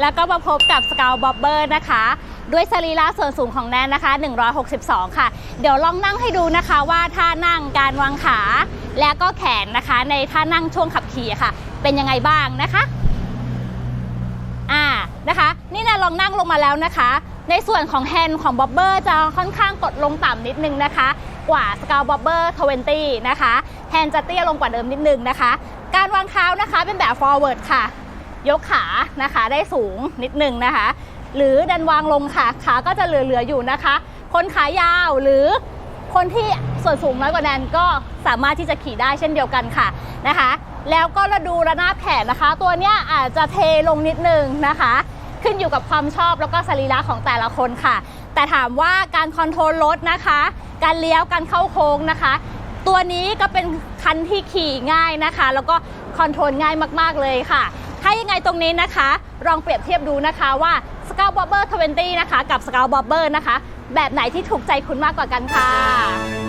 แล้วก็มาพบกับสกาวบอบเบอร์นะคะ ด้วยสรีระส่วนสูงของแนนนะคะ 162 ค่ะ เดี๋ยวลองนั่งให้ดูนะคะว่าท่านั่งการวางขา และก็แขนนะคะ ในท่านั่งช่วงขับขี่ค่ะ เป็นยังไงบ้างนะคะอ่านะคะ นี่นนลองนั่งลงมาแล้วนะคะ ในส่วนของแฮนด์ของบ๊อบเบอร์จะค่อนข้างกดลงต่ำนิดนึงนะคะ กว่าสกาวบ๊อบเบอร์20 นะคะแฮนด์จะเตี้ยลงกว่าเดิมนิดนึงนะคะ การวางเท้านะคะเป็นแบบ forward ค่ะ ยกขานะคะได้สูงนิดนึงนะคะ หรือดันวางลงค่ะ ขาก็จะเหลือๆอยู่นะคะ คนขายาวหรือคนที่ส่วนสูงน้อยกว่าแนนก็สามารถที่จะขี่ได้เช่นเดียวกันค่ะนะคะ แล้วก็ระดูระนาบแขนนะคะ ตัวเนี้ยอาจจะเทลงนิดนึงนะคะ ขึ้นอยู่กับความชอบแล้วก็สรีระของแต่ละคนค่ะ แต่ถามว่าการคอนโทรลรถนะคะ การเลี้ยวการเข้าโค้งนะคะ ตัวนี้ก็เป็นคันที่ขี่ง่ายนะคะ แล้วก็คอนโทรลง่ายมากๆเลยค่ะ ถ้ายังไงตรงนี้นะคะ ลองเปรียบเทียบดูนะคะว่า s c o u t Bobber 20 นะคะ กับ s c o u t Bobber นะคะ แบบไหนที่ถูกใจคุณมากกว่ากันค่ะ